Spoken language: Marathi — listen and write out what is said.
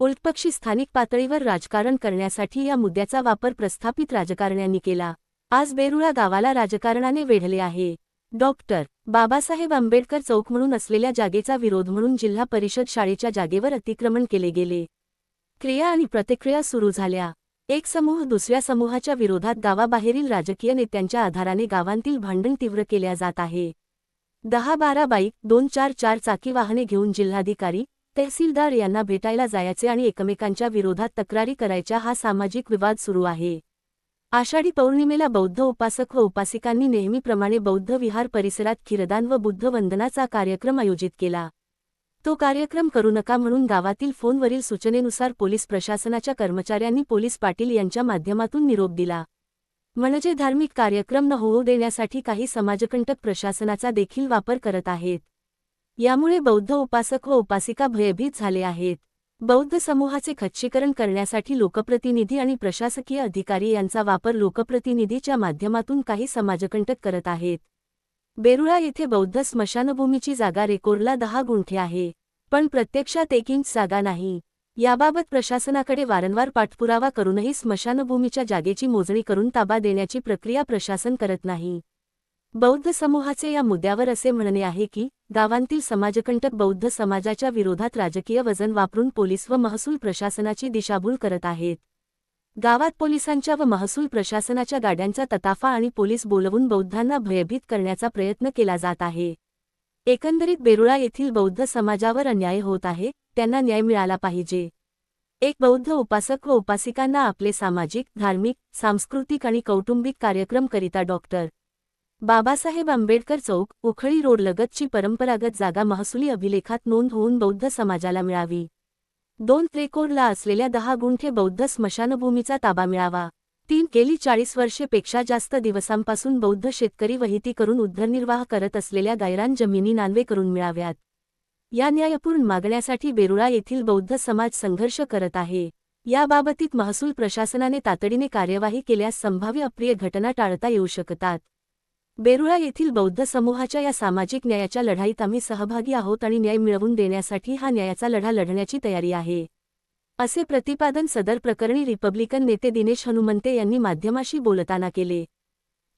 उलटपक्षी स्थानिक पातळीवर राजकारण करण्यासाठी या मुद्द्याचा वापर प्रस्थापित राजकारण्यांनी केला. आज बेरुळा गावाला राजकारणाने वेढले आहे. डॉक्टर बाबासाहेब आंबेडकर चौक म्हणून असलेल्या जागेचा विरोध म्हणून जिल्हा परिषद शाळेच्या जागेवर अतिक्रमण केले गेले. क्रिया आणि प्रतिक्रिया सुरू झाल्या. एक समूह दुसऱ्या समूहाच्या विरोधात गावाबाहेरील राजकीय नेत्यांच्या आधाराने गावांतील भांडण तीव्र केल्या जात आहे. दहा बारा बाईक दोन चार चार चाकी वाहने घेऊन जिल्हाधिकारी तहसीलदार यांना भेटायला जायचे आणि एकमेकांच्या विरोधात तक्रारी करायच्या हा सामाजिक विवाद सुरू आहे. आषाढी पौर्णिमेला बौद्ध उपासक व उपासिकांनी नेहमीप्रमाणे बौद्ध विहार परिसरात खिरदान व बुद्ध वंदनाचा कार्यक्रम आयोजित केला. तो कार्यक्रम करू नका म्हणून गावातील फोनवरील सूचनेनुसार पोलीस प्रशासनाच्या कर्मचाऱ्यांनी पोलीस पाटील यांच्या माध्यमातून निरोप दिला. म्हणजे धार्मिक कार्यक्रम न होऊ देण्यासाठी काही समाजकंटक प्रशासनाचा देखील वापर करत आहेत. यामुळे बौद्ध उपासक व उपासिका भयभीत झाले आहेत. बौद्ध समूहाचे खच्चीकरण करण्यासाठी लोकप्रतिनिधी आणि प्रशासकीय अधिकारी यांचा वापर लोकप्रतिनिधीच्या माध्यमातून काही समाजकंटक करत आहेत. बेरुळा येथे बौद्ध स्मशानभूमीची जागा रेकोरला दहा गुंठे आहे. पण प्रत्यक्षात एक इंच जागा नाही. याबाबत प्रशासनाकडे वारंवार पाठपुरावा करूनही स्मशानभूमीच्या जागेची मोजणी करून ताबा देण्याची प्रक्रिया प्रशासन करत नाही. बौद्ध समूहाचे या मुद्द्यावर असे म्हणणे आहे की गावांतील समाजकंटक बौद्ध समाजाच्या विरोधात राजकीय वजन वापरून पोलीस व महसूल प्रशासनाची दिशाभूल करत आहेत. गावात पोलिसांच्या व महसूल प्रशासनाच्या गाड्यांचा तताफा आणि पोलीस बोलवून बौद्धांना भयभीत करण्याचा प्रयत्न केला जात आहे. एकंदरीत बेरुळा येथील बौद्ध समाजावर अन्याय होत आहे त्यांना न्याय मिळाला पाहिजे. एक बौद्ध उपासक व उपासिकांना आपले सामाजिक धार्मिक सांस्कृतिक आणि कौटुंबिक कार्यक्रम करिता डॉक्टर. बाबासाहेब आंबेडकर चौक उखळी रोडलगतची परंपरागत जागा महसुली अभिलेखात नोंद होऊन बौद्ध समाजाला मिळावी. दोन त्रेकोरला असलेल्या दहा गुंठे बौद्ध स्मशानभूमीचा ताबा मिळावा. तीन गेली चाळीस वर्षेपेक्षा जास्त दिवसांपासून बौद्ध शेतकरी वहिती करून उदरनिर्वाह करत असलेल्या गायरान जमिनी नानवे करून मिळाव्यात. या न्यायपूर्ण मागण्यासाठी बेरुळा येथील बौद्ध समाज संघर्ष करत आहे. याबाबतीत महसूल प्रशासनाने तातडीने कार्यवाही केल्यास संभाव्य अप्रिय घटना टाळता येऊ शकतात. बेरुळा येथील बौद्ध समूहाच्या या सामाजिक न्यायाच्या लढाईत आम्ही सहभागी आहोत आणि न्याय मिळवून देण्यासाठी हा न्यायाचा लढा लढण्याची तयारी आहे. असे प्रतिपादन सदर प्रकरणी रिपब्लिकन नेते दिनेश हनुमंते यांनी माध्यमाशी बोलताना केले.